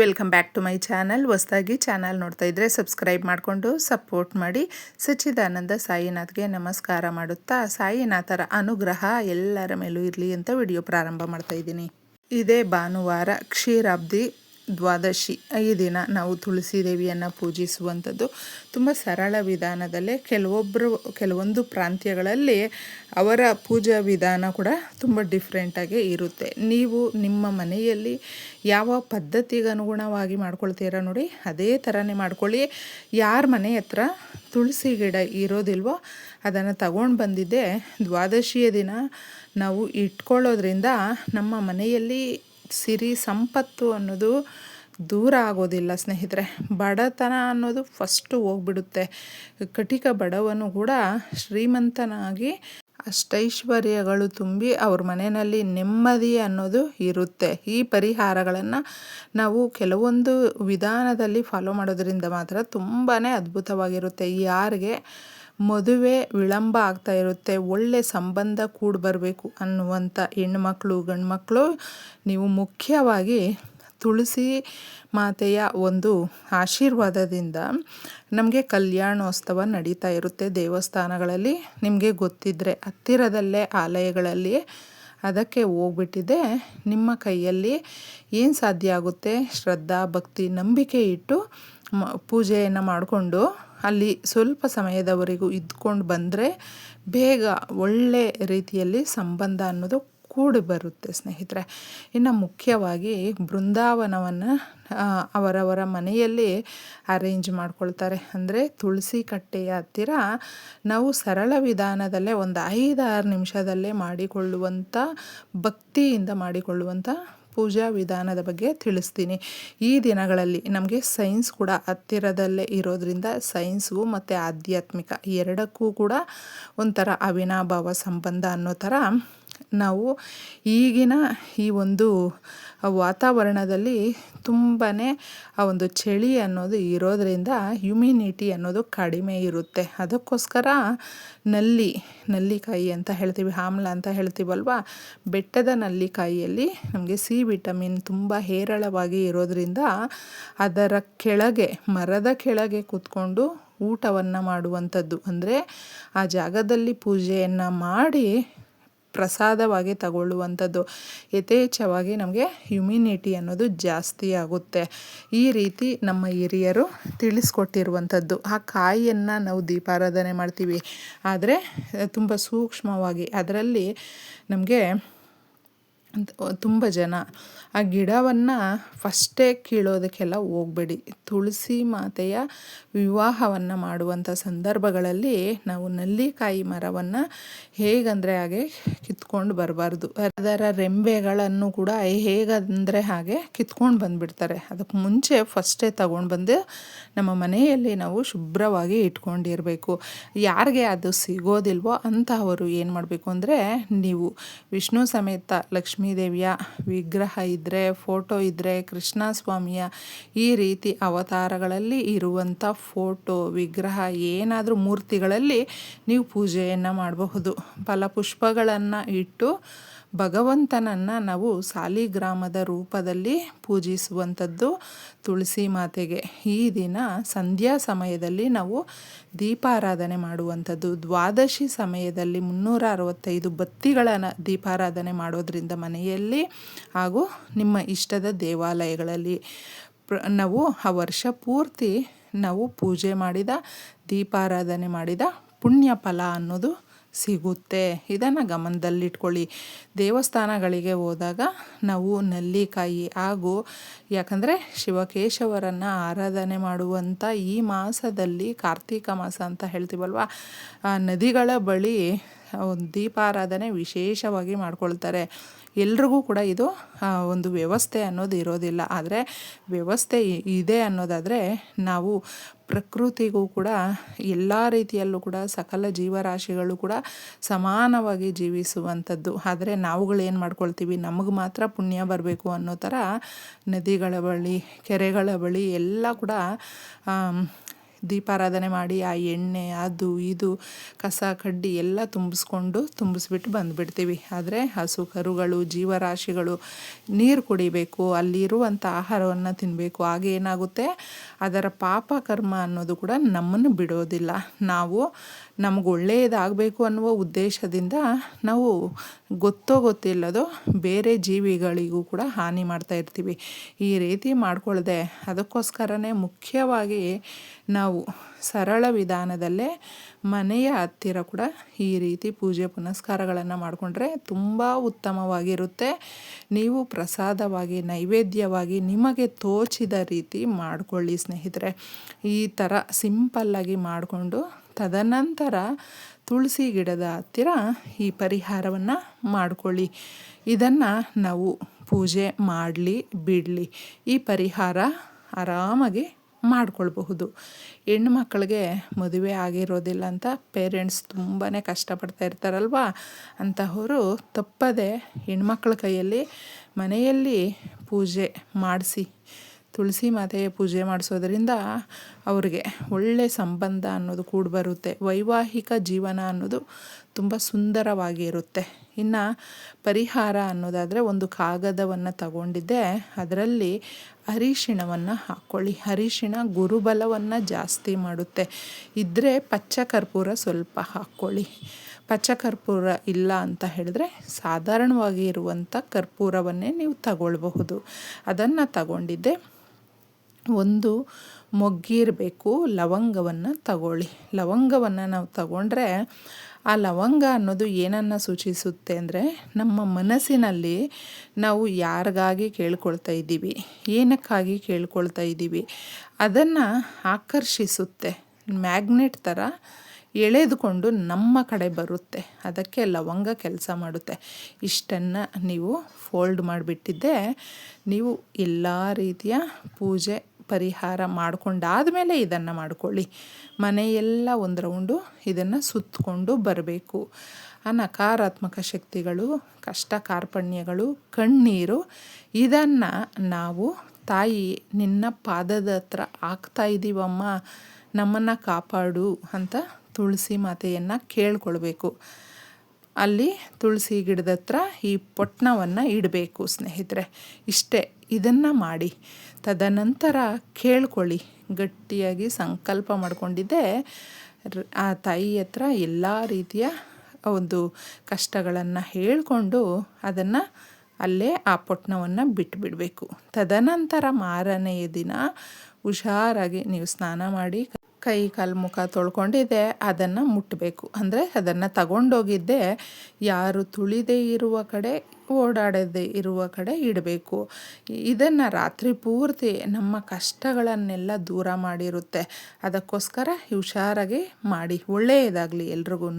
Welcome back to my channel ಹೊಸದಾಗಿ channel ನೋಡ್ತಾ ಇದ್ದರೆ ಸಬ್ಸ್ಕ್ರೈಬ್ ಮಾಡಿಕೊಂಡು ಸಪೋರ್ಟ್ ಮಾಡಿ. ಸಚ್ಚಿದಾನಂದ ಸಾಯಿನಾಥ್ಗೆ ನಮಸ್ಕಾರ ಮಾಡುತ್ತಾ, ಸಾಯಿನಾಥರ ಅನುಗ್ರಹ ಎಲ್ಲರ ಮೇಲೂ ಇರಲಿ ಅಂತ ವಿಡಿಯೋ ಪ್ರಾರಂಭ ಮಾಡ್ತಾ ಇದ್ದೀನಿ. ಇದೇ ಭಾನುವಾರ ಕ್ಷೀರಾಬ್ದಿ ದ್ವಾದಶಿ ಈ ದಿನ ನಾವು ತುಳಸಿ ದೇವಿಯನ್ನು ಪೂಜಿಸುವಂಥದ್ದು ತುಂಬ ಸರಳ ವಿಧಾನದಲ್ಲೇ ಕೆಲವೊಬ್ಬರು ಕೆಲವೊಂದು ಪ್ರಾಂತ್ಯಗಳಲ್ಲಿ ಅವರ ಪೂಜಾ ವಿಧಾನ ಕೂಡ ತುಂಬ ಡಿಫ್ರೆಂಟಾಗಿ ಇರುತ್ತೆ. ನೀವು ನಿಮ್ಮ ಮನೆಯಲ್ಲಿ ಯಾವ ಪದ್ಧತಿಗೆ ಅನುಗುಣವಾಗಿ ಮಾಡ್ಕೊಳ್ತೀರ ನೋಡಿ, ಅದೇ ಥರನೇ ಮಾಡ್ಕೊಳ್ಳಿ. ಯಾರ ಮನೆ ಹತ್ರ ತುಳಸಿ ಗಿಡ ಇರೋದಿಲ್ವೋ ಅದನ್ನು ತಗೊಂಡು ಬಂದಿದ್ದೆ ದ್ವಾದಶಿಯ ದಿನ ನಾವು ಇಟ್ಕೊಳ್ಳೋದ್ರಿಂದ ನಮ್ಮ ಮನೆಯಲ್ಲಿ ಸಿರಿ ಸಂಪತ್ತು ಅನ್ನೋದು ದೂರ ಆಗೋದಿಲ್ಲ ಸ್ನೇಹಿತರೆ. ಬಡತನ ಅನ್ನೋದು ಫಸ್ಟು ಹೋಗ್ಬಿಡುತ್ತೆ. ಕಟಿಕ ಬಡವನು ಕೂಡ ಶ್ರೀಮಂತನಾಗಿ ಅಷ್ಟೈಶ್ವರ್ಯಗಳು ತುಂಬಿ ಅವ್ರ ಮನೆಯಲ್ಲಿ ನೆಮ್ಮದಿ ಅನ್ನೋದು ಇರುತ್ತೆ. ಈ ಪರಿಹಾರಗಳನ್ನು ನಾವು ಕೆಲವೊಂದು ವಿಧಾನದಲ್ಲಿ ಫಾಲೋ ಮಾಡೋದ್ರಿಂದ ಮಾತ್ರ ತುಂಬಾ ಅದ್ಭುತವಾಗಿರುತ್ತೆ. ಯಾರಿಗೆ ಮದುವೆ ವಿಳಂಬ ಆಗ್ತಾ ಇರುತ್ತೆ, ಒಳ್ಳೆ ಸಂಬಂಧ ಕೂಡ ಬರಬೇಕು ಅನ್ನುವಂಥ ಹೆಣ್ಮಕ್ಳು, ಗಂಡ್ಮಕ್ಳು, ನೀವು ಮುಖ್ಯವಾಗಿ ತುಳಸಿ ಮಾತೆಯ ಒಂದು ಆಶೀರ್ವಾದದಿಂದ ನಮಗೆ ಕಲ್ಯಾಣೋತ್ಸವ ನಡೀತಾ ಇರುತ್ತೆ ದೇವಸ್ಥಾನಗಳಲ್ಲಿ. ನಿಮಗೆ ಗೊತ್ತಿದ್ದರೆ ಹತ್ತಿರದಲ್ಲೇ ಆಲಯಗಳಲ್ಲಿ ಅದಕ್ಕೆ ಹೋಗ್ಬಿಟ್ಟಿದೆ. ನಿಮ್ಮ ಕೈಯಲ್ಲಿ ಏನು ಸಾಧ್ಯ ಆಗುತ್ತೆ? ಶ್ರದ್ಧಾ, ಭಕ್ತಿ, ನಂಬಿಕೆ ಇಟ್ಟು ಮ, ಪೂಜೆಯನ್ನು ಮಾಡಿಕೊಂಡು ಅಲ್ಲಿ ಸ್ವಲ್ಪ ಸಮಯದವರೆಗೂ ಇದ್ಕೊಂಡು ಬಂದರೆ ಬೇಗ ಒಳ್ಳೆ ರೀತಿಯಲ್ಲಿ ಸಂಬಂಧ ಅನ್ನೋದು ಕೂಡಿ ಬರುತ್ತೆ, ಸ್ನೇಹಿತರೆ. ಇನ್ನು ಮುಖ್ಯವಾಗಿ ಬೃಂದಾವನವನ್ನು ಅವರವರ ಮನೆಯಲ್ಲಿ ಅರೇಂಜ್ ಮಾಡ್ಕೊಳ್ತಾರೆ. ಅಂದರೆ ತುಳಸಿ ಕಟ್ಟೆಯ ಹತ್ತಿರ ನಾವು ಸರಳ ವಿಧಾನದಲ್ಲೇ ಒಂದು ಐದಾರು ನಿಮಿಷದಲ್ಲೇ ಮಾಡಿಕೊಳ್ಳುವಂಥ, ಭಕ್ತಿಯಿಂದ ಮಾಡಿಕೊಳ್ಳುವಂಥ ಪೂಜಾ ವಿಧಾನದ ಬಗ್ಗೆ ತಿಳಿಸ್ತೀನಿ. ಈ ದಿನಗಳಲ್ಲಿ ನಮಗೆ ಸೈನ್ಸ್ ಕೂಡ ಹತ್ತಿರದಲ್ಲೇ ಇರೋದ್ರಿಂದ ಸೈನ್ಸ್ಗೂ ಮತ್ತು ಆಧ್ಯಾತ್ಮಿಕ ಎರಡಕ್ಕೂ ಕೂಡ ಒಂಥರ ಅವಿನಾಭಾವ ಸಂಬಂಧ ಅನ್ನೋ ಥರ ನಾವು ಈಗಿನ ಈ ಒಂದು ವಾತಾವರಣದಲ್ಲಿ ತುಂಬಾ ಆ ಒಂದು ಚಳಿ ಅನ್ನೋದು ಇರೋದರಿಂದ ಹ್ಯುಮಿನಿಟಿ ಅನ್ನೋದು ಕಡಿಮೆ ಇರುತ್ತೆ. ಅದಕ್ಕೋಸ್ಕರ ನಲ್ಲಿ ನಲ್ಲಿಕಾಯಿ ಅಂತ ಹೇಳ್ತೀವಿ, ಆಮ್ಲ ಅಂತ ಹೇಳ್ತೀವಲ್ವ? ಬೆಟ್ಟದ ನಲ್ಲಿಕಾಯಿಯಲ್ಲಿ ನಮಗೆ ಸಿ ವಿಟಮಿನ್ ತುಂಬ ಹೇರಳವಾಗಿ ಇರೋದರಿಂದ ಅದರ ಕೆಳಗೆ, ಮರದ ಕೆಳಗೆ ಕೂತ್ಕೊಂಡು ಊಟವನ್ನು ಮಾಡುವಂಥದ್ದು. ಅಂದರೆ ಆ ಜಾಗದಲ್ಲಿ ಪೂಜೆಯನ್ನು ಮಾಡಿ ಪ್ರಸಾದವಾಗಿ ತಗೊಳ್ಳುವಂಥದ್ದು. ಯಥೇಚ್ಛವಾಗಿ ನಮಗೆ ಹ್ಯುಮಿನಿಟಿ ಅನ್ನೋದು ಜಾಸ್ತಿ ಆಗುತ್ತೆ. ಈ ರೀತಿ ನಮ್ಮ ಹಿರಿಯರು ತಿಳಿಸ್ಕೊಟ್ಟಿರುವಂಥದ್ದು. ಆ ಕಾಯಿಯನ್ನು ನಾವು ದೀಪಾರಾಧನೆ ಮಾಡ್ತೀವಿ. ಆದರೆ, ತುಂಬ ಸೂಕ್ಷ್ಮವಾಗಿ ಅದರಲ್ಲಿ ನಮಗೆ ತುಂಬ ಜನ. ಆ ಗಿಡವನ್ನು ಫಸ್ಟೇ ಕೀಳೋದಕ್ಕೆಲ್ಲ ಹೋಗಬೇಡಿ. ತುಳಸಿ ಮಾತೆಯ ವಿವಾಹವನ್ನು ಮಾಡುವಂಥ ಸಂದರ್ಭಗಳಲ್ಲಿ ನಾವು ನಲ್ಲಿಕಾಯಿ ಮರವನ್ನು ಹೇಗಂದರೆ ಹಾಗೆ ಕಿತ್ಕೊಂಡು ಬರಬಾರ್ದು. ಅದರ ರೆಂಬೆಗಳನ್ನು ಕೂಡ ಹೇಗಂದರೆ ಹಾಗೆ ಕಿತ್ಕೊಂಡು ಬಂದುಬಿಡ್ತಾರೆ. ಅದಕ್ಕೆ ಮುಂಚೆ ಫಸ್ಟೇ ತಗೊಂಡು ಬಂದು ನಮ್ಮ ಮನೆಯಲ್ಲಿ ನಾವು ಶುಭ್ರವಾಗಿ ಇಟ್ಕೊಂಡಿರಬೇಕು. ಯಾರಿಗೆ ಅದು ಸಿಗೋದಿಲ್ವೋ ಅಂತಹವರು ಏನು ಮಾಡಬೇಕು ಅಂದರೆ ನೀವು ವಿಷ್ಣು ಸಮೇತ ಲಕ್ಷ್ಮೀದೇವಿಯ ವಿಗ್ರಹ ಇದ್ದರೆ ಫೋಟೋ ಇದ್ದರೆ ಕೃಷ್ಣ ಸ್ವಾಮಿಯ ಈ ರೀತಿ ಅವತಾರಗಳಲ್ಲಿ ಇರುವಂಥ ಫೋಟೋ ವಿಗ್ರಹ, ಏನಾದರೂ ಮೂರ್ತಿಗಳಲ್ಲಿ ನೀವು ಪೂಜೆಯನ್ನು ಮಾಡಬಹುದು. ಫಲಪುಷ್ಪಗಳನ್ನು ಇಟ್ಟು ಭಗವಂತನನ್ನು ನಾವು ಸಾಲಿಗ್ರಾಮದ ರೂಪದಲ್ಲಿ ಪೂಜಿಸುವಂಥದ್ದು ತುಳಸಿ ಮಾತೆಗೆ. ಈ ದಿನ ಸಂಧ್ಯಾ ಸಮಯದಲ್ಲಿ ನಾವು ದೀಪಾರಾಧನೆ ಮಾಡುವಂಥದ್ದು. ದ್ವಾದಶಿ ಸಮಯದಲ್ಲಿ ಮುನ್ನೂರ ಅರವತ್ತೈದು ಬತ್ತಿಗಳನ್ನು ದೀಪಾರಾಧನೆ ಮಾಡೋದ್ರಿಂದ ಮನೆಯಲ್ಲಿ ಹಾಗೂ ನಿಮ್ಮ ಇಷ್ಟದ ದೇವಾಲಯಗಳಲ್ಲಿ. ಪ್ರ, ನಾವು ಆ ವರ್ಷ ಪೂರ್ತಿ ನಾವು ಪೂಜೆ ಮಾಡಿದ, ದೀಪಾರಾಧನೆ ಮಾಡಿದ ಪುಣ್ಯ ಫಲ ಅನ್ನೋದು ಸಿಗುತ್ತೆ. ಇದನ್ನು ಗಮನದಲ್ಲಿಟ್ಕೊಳ್ಳಿ. ದೇವಸ್ಥಾನಗಳಿಗೆ ಹೋದಾಗ ನಾವು ನಲ್ಲಿಕಾಯಿ ಹಾಗೂ ಯಾಕಂದರೆ ಶಿವಕೇಶವರನ್ನು ಆರಾಧನೆ ಮಾಡುವಂಥ ಈ ಮಾಸದಲ್ಲಿ ಕಾರ್ತೀಕ ಮಾಸ ಅಂತ ಹೇಳ್ತೀವಲ್ವ? ನದಿಗಳ ಬಳಿ ಒಂದು ದೀಪಾರಾಧನೆ ವಿಶೇಷವಾಗಿ ಮಾಡ್ಕೊಳ್ತಾರೆ. ಎಲ್ರಿಗೂ ಕೂಡ ಇದು ಒಂದು ವ್ಯವಸ್ಥೆ ಅನ್ನೋದು ಇರೋದಿಲ್ಲ. ಆದರೆ ವ್ಯವಸ್ಥೆ ಇದೆ ಅನ್ನೋದಾದರೆ ನಾವು ಪ್ರಕೃತಿಗೂ ಕೂಡ, ಎಲ್ಲ ರೀತಿಯಲ್ಲೂ ಕೂಡ, ಸಕಲ ಜೀವರಾಶಿಗಳು ಕೂಡ ಸಮಾನವಾಗಿ ಜೀವಿಸುವಂಥದ್ದು. ಆದರೆ ನಾವುಗಳು ಏನು ಮಾಡ್ಕೊಳ್ತೀವಿ? ನಮಗೆ ಮಾತ್ರ ಪುಣ್ಯ ಬರಬೇಕು ಅನ್ನೋ ಥರ ನದಿಗಳ ಬಳಿ, ಕೆರೆಗಳ ಬಳಿ ಎಲ್ಲ ಕೂಡ ದೀಪಾರಾಧನೆ ಮಾಡಿ ಆ ಎಣ್ಣೆ, ಅದು, ಇದು, ಕಸ, ಕಡ್ಡಿ ಎಲ್ಲ ತುಂಬಿಸ್ಕೊಂಡು ತುಂಬಿಸ್ಬಿಟ್ಟು ಬಂದುಬಿಡ್ತೀವಿ. ಆದರೆ ಹಸು, ಕರುಗಳು, ಜೀವರಾಶಿಗಳು ನೀರು ಕುಡಿಬೇಕು, ಅಲ್ಲಿರುವಂಥ ಆಹಾರವನ್ನು ತಿನ್ನಬೇಕು ಹಾಗೆ ಏನಾಗುತ್ತೆ? ಅದರ ಪಾಪ ಕರ್ಮ ಅನ್ನೋದು ಕೂಡ ನಮ್ಮನ್ನು ಬಿಡೋದಿಲ್ಲ. ನಾವು ನಮ್ಗೆ ಒಳ್ಳೆಯದಾಗಬೇಕು ಅನ್ನುವ ಉದ್ದೇಶದಿಂದ ನಾವು ಗೊತ್ತೋ ಗೊತ್ತಿಲ್ಲದೋ ಬೇರೆ ಜೀವಿಗಳಿಗೂ ಕೂಡ ಹಾನಿ ಮಾಡ್ತಾ ಇರ್ತೀವಿ. ಈ ರೀತಿ ಮಾಡ್ಕೊಳ್ಳದೆ ಅದಕ್ಕೋಸ್ಕರನೇ ಮುಖ್ಯವಾಗಿ ನಾವು ಸರಳ ವಿಧಾನದಲ್ಲೇ ಮನೆಯ ಹತ್ತಿರ ಕೂಡ ಈ ರೀತಿ ಪೂಜೆ ಪುನಸ್ಕಾರಗಳನ್ನು ಮಾಡಿಕೊಂಡ್ರೆ ತುಂಬ ಉತ್ತಮವಾಗಿರುತ್ತೆ. ನೀವು ಪ್ರಸಾದವಾಗಿ, ನೈವೇದ್ಯವಾಗಿ ನಿಮಗೆ ತೋಚಿದ ರೀತಿ ಮಾಡಿಕೊಳ್ಳಿ ಸ್ನೇಹಿತರೆ. ಈ ಥರ ಸಿಂಪಲ್ಲಾಗಿ ಮಾಡಿಕೊಂಡು ತದನಂತರ ತುಳಸಿ ಗಿಡದ ಹತ್ತಿರ ಈ ಪರಿಹಾರವನ್ನು ಮಾಡಿಕೊಳ್ಳಿ. ಇದನ್ನು ನಾವು ಪೂಜೆ ಮಾಡಲಿ, ಬಿಡಲಿ. ಈ ಪರಿಹಾರ ಆರಾಮಾಗಿ ಮಾಡ್ಕೊಳ್ಬಹುದು. ಹೆಣ್ಣು ಮಕ್ಕಳಿಗೆ ಮದುವೆ ಆಗಿರೋದಿಲ್ಲ ಅಂತ ಪೇರೆಂಟ್ಸ್ ತುಂಬಾ ಕಷ್ಟಪಡ್ತಾ ಇರ್ತಾರಲ್ವ? ಅಂತಹವರು ತಪ್ಪದೆ ಹೆಣ್ಮಕ್ಳ ಕೈಯಲ್ಲಿ ಮನೆಯಲ್ಲಿ ಪೂಜೆ ಮಾಡಿಸಿ, ತುಳಸಿ ಮಾತೆಯ ಪೂಜೆ ಮಾಡಿಸೋದ್ರಿಂದ ಅವ್ರಿಗೆ ಒಳ್ಳೆಯ ಸಂಬಂಧ ಅನ್ನೋದು ಕೂಡ ಬರುತ್ತೆ. ವೈವಾಹಿಕ ಜೀವನ ಅನ್ನೋದು ತುಂಬ ಸುಂದರವಾಗಿ ಇರುತ್ತೆ. ಇನ್ನು ಪರಿಹಾರ ಅನ್ನೋದಾದರೆ ಒಂದು ಕಾಗದವನ್ನು ತಗೊಂಡಿದ್ದೆ. ಅದರಲ್ಲಿ ಅರಿಶಿಣವನ್ನು ಹಾಕ್ಕೊಳ್ಳಿ ಅರಿಶಿಣ ಗುರುಬಲವನ್ನು ಜಾಸ್ತಿ ಮಾಡುತ್ತೆ. ಇದ್ದರೆ ಪಚ್ಚ ಕರ್ಪೂರ ಸ್ವಲ್ಪ ಹಾಕ್ಕೊಳ್ಳಿ ಪಚ್ಚ ಕರ್ಪೂರ ಇಲ್ಲ ಅಂತ ಹೇಳಿದ್ರೆ ಸಾಧಾರಣವಾಗಿ ಇರುವಂಥ ಕರ್ಪೂರವನ್ನೇ ನೀವು ತಗೊಳ್ಬಹುದು. ಅದನ್ನು ತಗೊಂಡಿದ್ದೆ. ಒಂದು ಮೊಗ್ಗಿರಬೇಕು, ಲವಂಗವನ್ನು ತಗೊಳ್ಳಿ. ಲವಂಗವನ್ನು ನಾವು ತಗೊಂಡ್ರೆ ಆ ಲವಂಗ ಅನ್ನೋದು ಏನನ್ನು ಸೂಚಿಸುತ್ತೆ ಅಂದರೆ ನಮ್ಮ ಮನಸ್ಸಿನಲ್ಲಿ ನಾವು ಯಾರಿಗಾಗಿ ಕೇಳ್ಕೊಳ್ತಾ ಇದ್ದೀವಿ, ಏನಕ್ಕಾಗಿ ಕೇಳ್ಕೊಳ್ತಾ ಇದ್ದೀವಿ, ಅದನ್ನು ಆಕರ್ಷಿಸುತ್ತೆ. ಮ್ಯಾಗ್ನೆಟ್ ಥರ ಎಳೆದುಕೊಂಡು ನಮ್ಮ ಕಡೆ ಬರುತ್ತೆ. ಅದಕ್ಕೆ ಲವಂಗ ಕೆಲಸ ಮಾಡುತ್ತೆ. ಇಷ್ಟನ್ನು ನೀವು ಫೋಲ್ಡ್ ಮಾಡಿಬಿಟ್ಟಿದ್ದೆ. ನೀವು ಎಲ್ಲ ರೀತಿಯ ಪೂಜೆ ಪರಿಹಾರ ಮಾಡಿಕೊಂಡಾದಮೇಲೆ ಇದನ್ನು ಮಾಡಿಕೊಳ್ಳಿ. ಮನೆಯೆಲ್ಲ ಒಂದು ರೌಂಡು ಇದನ್ನು ಸುತ್ತಕೊಂಡು ಬರಬೇಕು. ಆ ನಕಾರಾತ್ಮಕ ಶಕ್ತಿಗಳು, ಕಷ್ಟ ಕಾರ್ಪಣ್ಯಗಳು, ಕಣ್ಣೀರು, ಇದನ್ನು ನಾವು ತಾಯಿ ನಿನ್ನ ಪಾದದ ಹತ್ರ ಆಗ್ತಾ ಇದ್ದೀವಮ್ಮ ನಮ್ಮನ್ನು ಕಾಪಾಡು ಅಂತ ತುಳಸಿ ಮಾತೆಯನ್ನು ಕೇಳ್ಕೊಳ್ಬೇಕು. ಅಲ್ಲಿ ತುಳಸಿ ಗಿಡದ ಹತ್ರ ಈ ಪೊಟ್ಣವನ್ನು ಇಡಬೇಕು, ಸ್ನೇಹಿತರೆ. ಇಷ್ಟೇ, ಇದನ್ನು ಮಾಡಿ. ತದನಂತರ ಕೇಳ್ಕೊಳ್ಳಿ. ಗಟ್ಟಿಯಾಗಿ ಸಂಕಲ್ಪ ಮಾಡಿಕೊಂಡಿದ್ದೆ. ಆ ತಾಯಿ ಹತ್ರ ಎಲ್ಲ ರೀತಿಯ ಒಂದು ಕಷ್ಟಗಳನ್ನು ಹೇಳಿಕೊಂಡು ಅದನ್ನು ಅಲ್ಲೇ ಆ ಪೊಟ್ಣವನ್ನು ಬಿಟ್ಟುಬಿಡಬೇಕು ತದನಂತರ ಮಾರನೆಯ ದಿನ ಹುಷಾರಾಗಿ ನೀವು ಸ್ನಾನ ಮಾಡಿ ಕೈ ಕಾಲು ಮುಖ ತೊಳ್ಕೊಂಡಿದ್ದೆ ಅದನ್ನು ಮುಟ್ಟಬೇಕು ಅಂದರೆ ಅದನ್ನು ತಗೊಂಡೋಗಿದ್ದೆ, ಯಾರು ತುಳಿದೇ ಇರುವ ಕಡೆ, ಓಡಾಡದೇ ಇರುವ ಕಡೆ ಇಡಬೇಕು. ಇದನ್ನು ರಾತ್ರಿ ಪೂರ್ತಿ ನಮ್ಮ ಕಷ್ಟಗಳನ್ನೆಲ್ಲ ದೂರ ಮಾಡಿರುತ್ತೆ. ಅದಕ್ಕೋಸ್ಕರ ಹುಷಾರಾಗಿ ಮಾಡಿ. ಒಳ್ಳೆಯದಾಗಲಿ ಎಲ್ರಿಗೂ